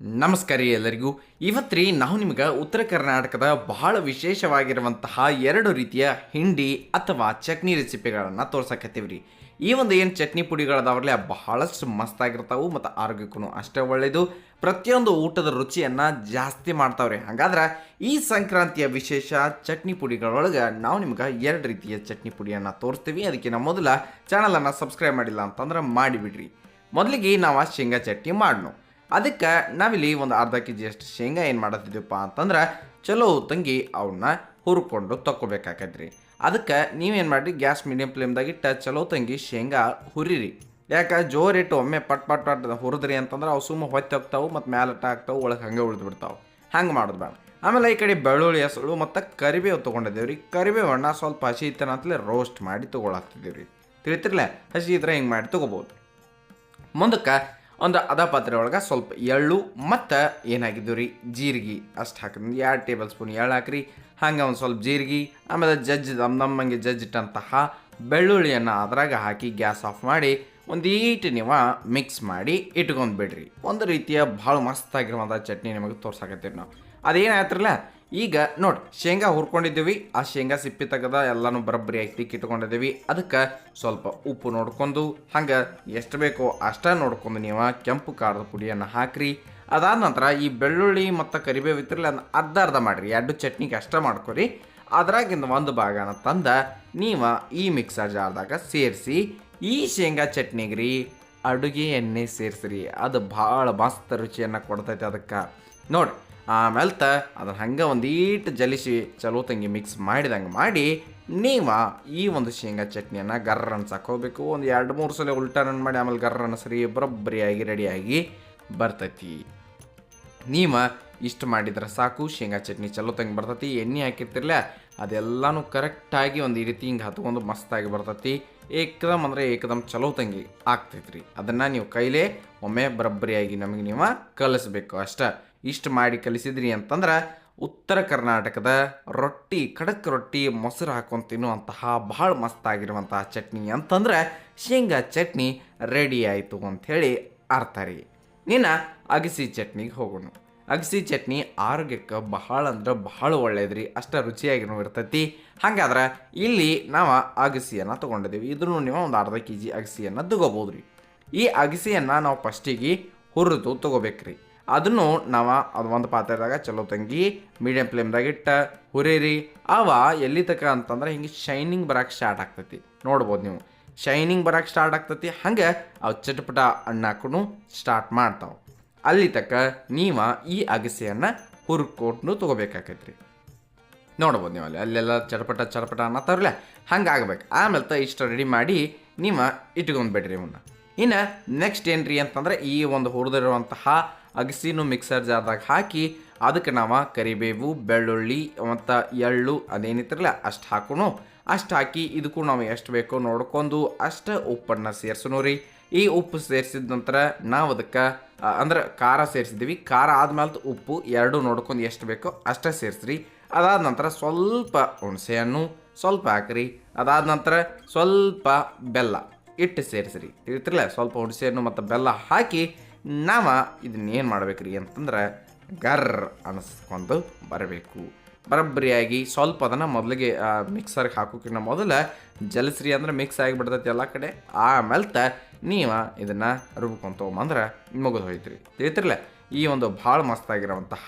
ನಮಸ್ಕಾರ ಎಲ್ಲರಿಗೂ. ಇವತ್ತು ರೀ ನಾವು ನಿಮ್ಗೆ ಉತ್ತರ ಕರ್ನಾಟಕದ ಬಹಳ ವಿಶೇಷವಾಗಿರುವಂತಹ ಎರಡು ರೀತಿಯ ಹಿಂಡಿ ಅಥವಾ ಚಟ್ನಿ ರೆಸಿಪಿಗಳನ್ನು ತೋರ್ಸಕತ್ತೀವಿ ರೀ. ಈ ಒಂದು ಏನು ಚಟ್ನಿ ಪುಡಿಗಳದಾವ್ರಲ್ಲ ಬಹಳಷ್ಟು ಮಸ್ತಾಗಿರ್ತಾವು ಮತ್ತು ಆರೋಗ್ಯಕ್ಕೂ ಅಷ್ಟೇ ಒಳ್ಳೆಯದು ಪ್ರತಿಯೊಂದು ಊಟದ ರುಚಿಯನ್ನು ಜಾಸ್ತಿ ಮಾಡ್ತಾವ್ರಿ. ಹಾಗಾದ್ರೆ ಈ ಸಂಕ್ರಾಂತಿಯ ವಿಶೇಷ ಚಟ್ನಿ ಪುಡಿಗಳೊಳಗೆ ನಾವು ನಿಮ್ಗೆ ಎರಡು ರೀತಿಯ ಚಟ್ನಿ ಪುಡಿಯನ್ನು ತೋರಿಸ್ತೀವಿ. ಅದಕ್ಕಿಂತ ಮೊದಲ ಚಾನಲನ್ನು ಸಬ್ಸ್ಕ್ರೈಬ್ ಮಾಡಿಲ್ಲ ಅಂತಂದ್ರೆ ಮಾಡಿಬಿಡ್ರಿ. ಮೊದಲಿಗೆ ನಾವು ಆ ಶೇಂಗಾ ಚಟ್ನಿ ಮಾಡೋಣ ಅದಕ್ಕೆ ನಾವಿಲ್ಲಿ ಒಂದು ಅರ್ಧ ಕೆ ಜಿಯಷ್ಟು ಶೇಂಗಾ ಏನು ಮಾಡತ್ತಿದ್ದೀವಪ್ಪ ಅಂತಂದ್ರೆ, ಚಲೋ ತಂಗಿ ಅವನ್ನ ಹುರ್ಕೊಂಡು ತಗೋಬೇಕಾಕೈತ್ರಿ ಅದಕ್ಕೆ ನೀವೇನು ಮಾಡಿರಿ, ಗ್ಯಾಸ್ ಮೀಡಿಯಮ್ ಫ್ಲೇಮ್ದಾಗ ಇಟ್ಟು ಚಲೋ ತಂಗಿ ಶೇಂಗಾ ಹುರಿರಿ. ಯಾಕೆ ಜೋರಿಟ್ಟು ಒಮ್ಮೆ ಪಟ್ ಪಟ್ ಪಟ್ ಹುರಿದ್ರಿ ಅಂತಂದ್ರೆ ಅವು ಸುಮ್ಮ ಹೊತ್ತಿ ಹೋಗ್ತಾವೆ ಮತ್ತು ಮ್ಯಾಲಟ ಆಗ್ತಾವೆ ಒಳಗೆ ಹಂಗೆ ಉಳಿದ್ಬಿಡ್ತಾವೆ ಹಂಗೆ ಮಾಡೋದು ಬೇಡ. ಆಮೇಲೆ ಈ ಕಡೆ ಬೆಳ್ಳುಳ್ಳಿ ಹೆಸರು ಮತ್ತು ಕರಿಬೇವು ತೊಗೊಂಡಿದ್ದೇವೆ ರೀ ಕರಿಬೇವು ಹಣ್ಣ ಸ್ವಲ್ಪ ಹಸಿ ಇತ್ತನ ಅಂತಲೇ ರೋಸ್ಟ್ ಮಾಡಿ ತೊಗೊಳಾಕ್ತಿದ್ದೀವಿ ರೀ ತಿಳಿತಿರ್ಲೆ? ಹಸಿ ಇದ್ರೆ ಹಿಂಗೆ ಮಾಡಿ ತೊಗೋಬೋದು. ಮುಂದಕ್ಕೆ ಒಂದು ಅದ ಪಾತ್ರೆ ಒಳಗೆ ಸ್ವಲ್ಪ ಎಳ್ಳು ಮತ್ತು ಏನಾಗಿದ್ದು ರೀ? ಜೀರಿಗೆ. ಅಷ್ಟು ಹಾಕಿದ್ರಿ ಎರಡು ಟೇಬಲ್ ಸ್ಪೂನ್ ಎಳ್ಳು ಹಾಕ್ರಿ. ಹಂಗೆ ಒಂದು ಸ್ವಲ್ಪ ಜೀರಿಗೆ, ಆಮೇಲೆ ಜಜ್ಜಿ ದಮ್ ದಮ್ಮಂಗೆ ಜಜ್ಜಿಟ್ಟಂತಹ ಬೆಳ್ಳುಳ್ಳಿಯನ್ನು ಅದ್ರಾಗ ಹಾಕಿ ಗ್ಯಾಸ್ ಆಫ್ ಮಾಡಿ ಒಂದು ಈಟು ನೀವು ಮಿಕ್ಸ್ ಮಾಡಿ ಇಟ್ಕೊಂಡು ಬಿಡ್ರಿ. ಒಂದು ರೀತಿಯ ಭಾಳ ಮಸ್ತಾಗಿರುವಂಥ ಚಟ್ನಿ ನಿಮಗೆ ತೋರ್ಸಾಕತ್ತೀವಿ ನಾವು. ಅದೇನಾಯ್ತ್ರಲ್ಲ ಈಗ ನೋಡಿ, ಶೇಂಗಾ ಹುರ್ಕೊಂಡಿದ್ದೀವಿ. ಆ ಶೇಂಗಾ ಸಿಪ್ಪಿ ತೆಗೆದ ಎಲ್ಲನೂ ಬರಬ್ಬರಿ ಅಕ್ಕಿ ಇಟ್ಕೊಂಡಿದ್ದೀವಿ. ಅದಕ್ಕೆ ಸ್ವಲ್ಪ ಉಪ್ಪು ನೋಡ್ಕೊಂಡು, ಹಂಗೆ ಎಷ್ಟು ಬೇಕೋ ಅಷ್ಟ ನೋಡ್ಕೊಂಡು ನೀವು ಕೆಂಪು ಖಾರದ ಪುಡಿಯನ್ನು ಹಾಕ್ರಿ. ಅದಾದ ನಂತರ ಈ ಬೆಳ್ಳುಳ್ಳಿ ಮತ್ತು ಕರಿಬೇವು ಇತ್ತಿರಲಿ ಅದನ್ನ ಅರ್ಧ ಅರ್ಧ ಮಾಡಿರಿ. ಎರಡು ಚಟ್ನಿಗೆ ಅಷ್ಟ ಮಾಡ್ಕೊರಿ. ಅದ್ರಾಗಿಂದ ಒಂದು ಭಾಗನ ತಂದ ನೀವು ಈ ಮಿಕ್ಸರ್ ಜಾರ್ದಾಗ ಸೇರಿಸಿ, ಈ ಶೇಂಗಾ ಚಟ್ನಿಗೆ ರೀ ಅಡುಗೆ ಎಣ್ಣೆ ಸೇರಿಸ್ರಿ. ಅದು ಭಾಳ ಮಸ್ತ್ ರುಚಿಯನ್ನು ಕೊಡ್ತೈತೆ ಅದಕ್ಕೆ. ನೋಡಿ ಆಮೇಲೆ ತ ಅದನ್ನು ಹಂಗೆ ಒಂದೀಟು ಜಲಿಸಿ ಚಲೋ ತಂಗಿ ಮಿಕ್ಸ್ ಮಾಡಿದಂಗೆ ಮಾಡಿ ನೀವು ಈ ಒಂದು ಶೇಂಗಾ ಚಟ್ನಿಯನ್ನು ಗರ್ರ ಅನ್ಸಕ್ಕೆ ಹೋಗ್ಬೇಕು. ಒಂದು ಎರಡು ಮೂರು ಸಲ ಉಲ್ಟಾ ರನ್ ಮಾಡಿ ಆಮೇಲೆ ಗರ್ರ ಸರಿ ಬರೋಬ್ಬರಿಯಾಗಿ ರೆಡಿಯಾಗಿ ಬರ್ತೈತಿ. ನೀವು ಇಷ್ಟು ಮಾಡಿದ್ರೆ ಸಾಕು, ಶೇಂಗಾ ಚಟ್ನಿ ಚಲೋ ತಂಗಿ ಬರ್ತೈತಿ, ಎಣ್ಣೆ ಹಾಕಿರ್ತಿರ್ಲ ಅದೆಲ್ಲನೂ ಕರೆಕ್ಟಾಗಿ ಒಂದು ಈ ರೀತಿ ಹಿಂಗೆ ಹತ್ಕೊಂಡು ಮಸ್ತಾಗಿ ಬರ್ತೈತಿ. ಏಕದಮ್ ಅಂದ್ರೆ ಏಕದಮ್ ಚಲೋ ತಂಗಿ ಆಗ್ತೈತ್ರಿ. ಅದನ್ನು ನೀವು ಕೈಲೇ ಒಮ್ಮೆ ಬರಬ್ಬರಿಯಾಗಿ ನಮಗೆ ನೀವು ಕಲಿಸ್ಬೇಕು. ಅಷ್ಟ ಇಷ್ಟು ಮಾಡಿ ಕಲಿಸಿದ್ರಿ ಅಂತಂದ್ರೆ ಉತ್ತರ ಕರ್ನಾಟಕದ ರೊಟ್ಟಿ, ಖಡಕ್ ರೊಟ್ಟಿ, ಮೊಸರು ಹಾಕೊಂಡು ತಿನ್ನುವಂತಹ ಭಾಳ ಮಸ್ತಾಗಿರುವಂತಹ ಚಟ್ನಿ ಅಂತಂದ್ರೆ ಶೇಂಗಾ ಚಟ್ನಿ ರೆಡಿ ಆಯಿತು ಹೇಳಿ ಅರ್ಥ ರೀ. ನಿನ್ನ ಅಗಸಿ ಚಟ್ನಿಗೆ ಹೋಗೋಣ. ಅಗಸಿ ಚಟ್ನಿ ಆರೋಗ್ಯಕ್ಕೆ ಬಹಳ ಅಂದ್ರೆ ಬಹಳ ಒಳ್ಳೇದ್ರಿ, ಅಷ್ಟು ರುಚಿಯಾಗಿನೂ ಇರ್ತೈತಿ. ಹಾಗಾದ್ರೆ ಇಲ್ಲಿ ನಾವು ಅಗಸಿಯನ್ನು ತೊಗೊಂಡಿದ್ದೀವಿ ಇದನ್ನು ನೀವು ಒಂದು ಅರ್ಧ ಕೆ ಜಿ ಅಗಸಿಯನ್ನು ತಗೋಬೋದು ರೀ ಈ ಅಗಸಿಯನ್ನು ನಾವು ಫಸ್ಟಿಗೆ ಹುರಿದು ತೊಗೋಬೇಕ್ರಿ. ಅದನ್ನು ನಾವು ಅದು ಒಂದು ಪಾತ್ರೆದಾಗ ಚಲೋ ತಂಗಿ ಮೀಡಿಯಮ್ ಫ್ಲೇಮ್ದಾಗ ಇಟ್ಟ ಹುರಿರಿ. ಅವ ಎಲ್ಲಿ ತಕ ಅಂತಂದ್ರೆ ಹಿಂಗೆ ಶೈನಿಂಗ್ ಬರಕ್ಕೆ ಸ್ಟಾರ್ಟ್ ಆಗ್ತೈತಿ. ನೋಡ್ಬೋದು ನೀವು. ಶೈನಿಂಗ್ ಬರಕ್ಕೆ ಸ್ಟಾರ್ಟ್ ಆಗ್ತೈತಿ. ಹಂಗೆ ಅವು ಚಟಪಟ ಅಣ್ಣಾಕೂ ಸ್ಟಾರ್ಟ್ ಮಾಡ್ತಾವೆ. ಅಲ್ಲಿ ತಕ್ಕ ನೀವು ಈ ಅಗಸೆಯನ್ನು ಹುರ್ಕೊಟ್ಟು ರೀ ನೋಡ್ಬೋದು ನೀವು ಅಲ್ಲಿ ಅಲ್ಲೆಲ್ಲ ಚಟಪಟ ಚಡಪಟ ಅನ್ನತ್ತಾರಲ್ಲ ಹಂಗೆ ಆಗ್ಬೇಕು ಆಮೇಲೆ ತ ಇಷ್ಟು ರೆಡಿ ಮಾಡಿ ನೀವು ಇಟ್ಕೊಂಡ್ಬಿಡ್ರಿ ಇವನ್ನ ಇನ್ನು ನೆಕ್ಸ್ಟ್ ಏನು ರೀ ಅಂತಂದ್ರೆ ಈ ಒಂದು ಹುರಿದಿರುವಂತಹ ಅಗಸಿನೂ ಮಿಕ್ಸರ್ ಜಾರ್ದಾಗ ಹಾಕಿ ಅದಕ್ಕೆ ನಾವು ಕರಿಬೇವು, ಬೆಳ್ಳುಳ್ಳಿ, ಮತ್ತು ಎಳ್ಳು ಅದೇನಿತ್ತಿರಲ್ಲ, ಅಷ್ಟು ಹಾಕೋಣ. ಅಷ್ಟು ಹಾಕಿ ಇದಕ್ಕೂ ನಾವು ಎಷ್ಟು ಬೇಕೋ ನೋಡ್ಕೊಂಡು ಅಷ್ಟು ಉಪ್ಪನ್ನು ಸೇರಿಸೋಣ ರೀ. ಈ ಉಪ್ಪು ಸೇರಿಸಿದ ನಂತರ ನಾವು ಅದಕ್ಕೆ ಅಂದ್ರೆ ಖಾರ ಸೇರಿಸಿದ್ದೀವಿ. ಖಾರ ಆದ್ಮೇಲೆ ಉಪ್ಪು ಎರಡು ನೋಡ್ಕೊಂಡು ಎಷ್ಟು ಬೇಕೋ ಅಷ್ಟೇ ಸೇರಿಸ್ರಿ. ಅದಾದ ನಂತರ ಸ್ವಲ್ಪ ಹುಣಸೆಹಣ್ಣು, ಸ್ವಲ್ಪ ಹಾಕ್ರಿ ಅದಾದ ನಂತರ ಸ್ವಲ್ಪ ಬೆಲ್ಲ ಇಟ್ಟು ಸೇರಿಸ್ರಿ. ತಿಳಿತಿರಲ್ಲ? ಸ್ವಲ್ಪ ಹುಣಸೆಹಣ್ಣು ಮತ್ತು ಬೆಲ್ಲ ಹಾಕಿ ನಾವು ಇದನ್ನ ಏನು ಮಾಡ್ಬೇಕ್ರಿ ಅಂತಂದ್ರೆ ಗರ್ ಅನಿಸ್ಕೊಂಡು ಬರಬೇಕು. ಬರಬ್ಬರಿಯಾಗಿ ಸ್ವಲ್ಪ ಅದನ್ನು ಮೊದಲಿಗೆ ಮಿಕ್ಸರ್ಗೆ ಹಾಕೋಕ್ಕಿಂತ ಮೊದಲು ಜಲಸ್ರಿ ಅಂದ್ರೆ ಮಿಕ್ಸ್ ಆಗಿಬಿಡ್ತೈತಿ ಎಲ್ಲ ಕಡೆ. ಆಮೇಲೆ ನೀವು ಇದನ್ನು ರುಬ್ಕೊಂತ ತೊಗೊಂಬಂದ್ರೆ ಮುಗಿದು ಹೋಯ್ತ್ರಿ. ತಿಳಿತಿರಲ್ಲ ಈ ಒಂದು ಭಾಳ ಮಸ್ತಾಗಿರೋವಂತಹ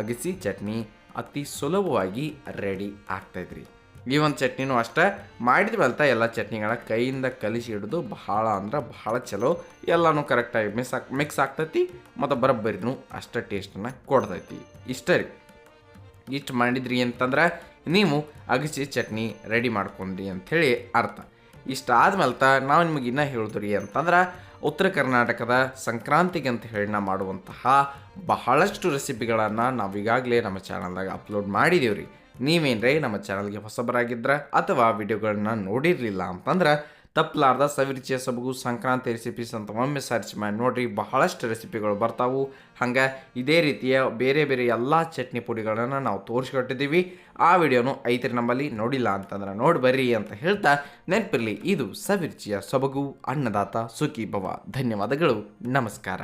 ಅಗಸಿ ಚಟ್ನಿ ಅತಿ ಸುಲಭವಾಗಿ ರೆಡಿ ಆಗ್ತೈತ್ರಿ. ಈ ಒಂದು ಚಟ್ನಿನೂ ಅಷ್ಟೇ, ಮಾಡಿದ ಮೇಲೆ ಎಲ್ಲ ಚಟ್ನಿಗಳ ಕೈಯಿಂದ ಕಲಿಸಿ ಹಿಡಿದು ಬಹಳ ಅಂದ್ರೆ ಬಹಳ ಚಲೋ, ಎಲ್ಲನೂ ಕರೆಕ್ಟಾಗಿ ಮಿಸ್ ಆಕ್ ಮಿಕ್ಸ್ ಆಗ್ತೈತಿ, ಮತ್ತು ಬರೋಬ್ಬರಿನೂ ಅಷ್ಟೇ ಟೇಸ್ಟನ್ನು ಕೊಡ್ತೈತಿ. ಇಷ್ಟೇ ರೀ. ಇಷ್ಟು ಮಾಡಿದ್ರಿ ಅಂತಂದ್ರೆ ನೀವು ಅಗಸಿ ಚಟ್ನಿ ರೆಡಿ ಮಾಡ್ಕೊಂಡ್ರಿ ಅಂಥೇಳಿ ಅರ್ಥ. ಇಷ್ಟ ಆದ್ಮೇಲೆ ತ ನಾವು ನಿಮಗೆ ಇನ್ನೂ ಹೇಳಿದ್ರಿ ಅಂತಂದ್ರೆ ಉತ್ತರ ಕರ್ನಾಟಕದ ಸಂಕ್ರಾಂತಿಗೆ ಅಂತ ಹೇಳಿ ನಾವು ಮಾಡುವಂತಹ ಬಹಳಷ್ಟು ರೆಸಿಪಿಗಳನ್ನು ನಾವು ಈಗಾಗಲೇ ನಮ್ಮ ಚಾನಲ್ದಾಗ ಅಪ್ಲೋಡ್ ಮಾಡಿದ್ದೀವಿ ರೀ ನೀವೇನ್ರಿ ನಮ್ಮ ಚಾನಲ್ಗೆ ಹೊಸಬರಾಗಿದ್ರ ಅಥವಾ ವಿಡಿಯೋಗಳನ್ನ ನೋಡಿರಲಿಲ್ಲ ಅಂತಂದ್ರೆ ತಪ್ಪಲಾರ್ದ ಸವಿರುಚಿಯ ಸೊಬಗು ಸಂಕ್ರಾಂತಿ ರೆಸಿಪೀಸ್ ಅಂತ ಒಮ್ಮೆ ಸರ್ಚ್ ಮಾಡಿ ನೋಡ್ರಿ, ಬಹಳಷ್ಟು ರೆಸಿಪಿಗಳು ಬರ್ತಾವು. ಹಂಗೆ ಇದೇ ರೀತಿಯ ಬೇರೆ ಬೇರೆ ಎಲ್ಲ ಚಟ್ನಿ ಪುಡಿಗಳನ್ನು ನಾವು ತೋರಿಸ್ಕೊಟ್ಟಿದ್ದೀವಿ. ಆ ವಿಡಿಯೋನು ಐತ್ರಿ ನಮ್ಮಲ್ಲಿ, ನೋಡಿಲ್ಲ ಅಂತಂದ್ರೆ ನೋಡಿ ಬರ್ರಿ ಅಂತ ಹೇಳ್ತಾ ನೆನಪಿರಲಿ, ಇದು ಸವಿರುಚಿಯ ಸೊಬಗು ಅನ್ನದಾತ ಸುಖಿ ಭವ ಧನ್ಯವಾದಗಳು, ನಮಸ್ಕಾರ.